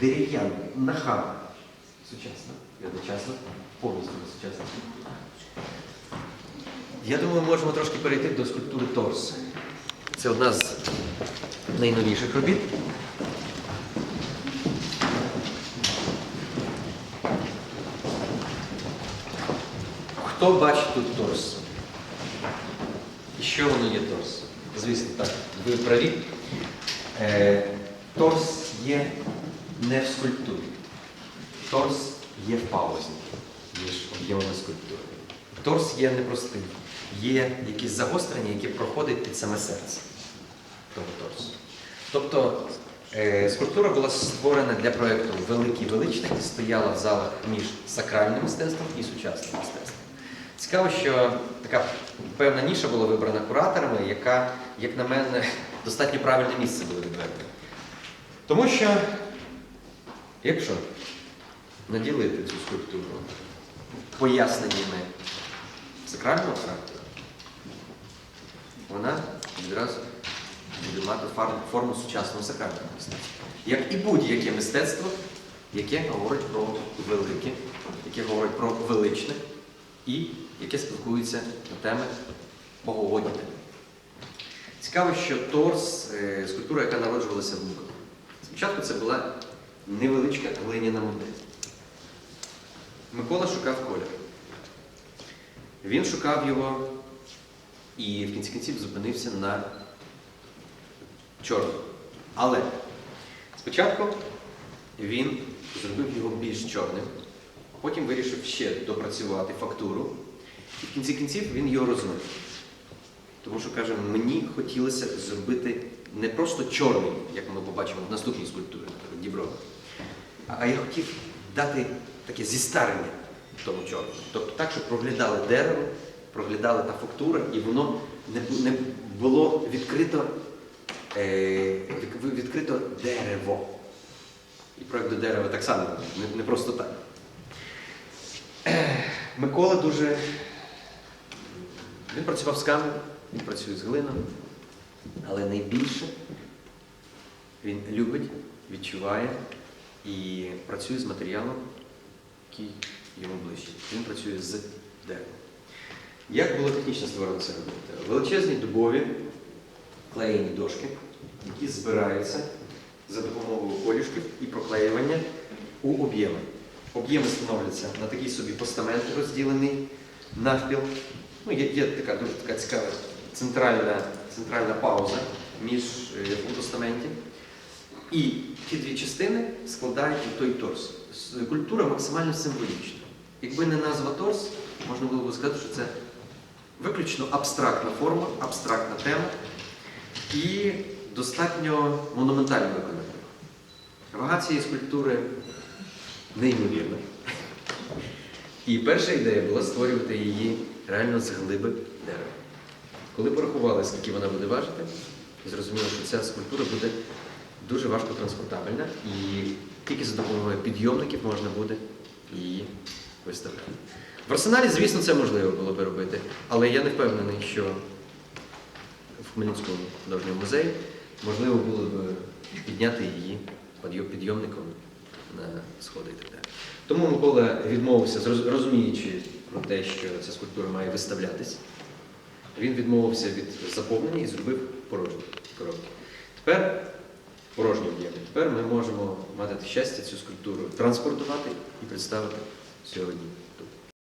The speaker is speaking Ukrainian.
дерев'яна, нахабна, сучасна і одночасно повністю сучасна. Я думаю, ми можемо трошки перейти до скульптури торс. Це одна з найновіших робіт. Хто бачить тут торс? І що воно є торс? Звісно, так, ви праві. Е, торс є не в скульптурі. Торс є в паузі між об'ємами скульптури. Торс є непростим. Є якісь загострення, які проходять під саме серце того торсу. Тобто е, скульптура була створена для проєкту Великий Величний, стояла в залах між сакральним мистецтвом і сучасним мистецтвом. Цікаво, що така певна ніша була вибрана кураторами, яка, як на мене, достатньо правильне місце було відведено. Тому що, якщо наділити цю скульптуру поясненнями сакрального характеру, вона відразу буде мати форму сучасного сакрального мистецтва. Як і будь-яке мистецтво, яке говорить про велике, яке говорить про величне і яке спілкується на теми боговодні. Цікаво, що торс, е, скульптура, яка народжувалася в Лукові. Спочатку це була невеличка глиняна модель. Микола шукав колір. Він шукав його і в кінці кінців зупинився на чорному. Але спочатку він зробив його більш чорним, потім вирішив ще допрацювати фактуру, і в кінці кінців він його розмив. Тому що каже, мені хотілося зробити не просто чорний, як ми побачимо в наступній скульптурі, наприклад, Діброва, а я хотів дати таке зістарення тому чорному. Тобто так, щоб проглядали дерево, проглядала та фактура, і воно не, було відкрито, е, відкрито дерево. І проект до дерева так само, не, просто так. Микола дуже. Він працював з каменем, він працює з глиною, але найбільше він любить, відчуває і працює з матеріалом, який йому ближче. Він працює з деревом. Як було технічно створено це робити? Величезні дубові клеєні дошки, які збираються за допомогою колішків і проклеювання у об'єми. Об'єми становляться на такий собі постамент, розділений навпіл. Ну, є, є така дуже така цікава центральна, центральна пауза між е, у. І ті дві частини складають той торс. Культура максимально символічна. Якби не назва торс, можна було б сказати, що це виключно абстрактна форма, абстрактна тема і достатньо монументально виконана. Вага цієї скульптури неймовірна. І перша ідея була створювати її реально з глиби дерева. Коли порахували, скільки вона буде важити, зрозуміло, що ця скульптура буде дуже важко транспортабельна, і тільки за допомогою підйомників можна буде її виставляти. В арсеналі, звісно, це можливо було би робити, але я не впевнений, що в Хмельницькому художньому музеї можливо було б підняти її підйомником на сходи і так далі. Тому Микола відмовився, розуміючи про те, що ця скульптура має виставлятись. Він відмовився від заповнення і зробив порожні коробки. Тепер порожні об'єкти. Тепер ми можемо мати щастя цю скульптуру транспортувати і представити сьогодні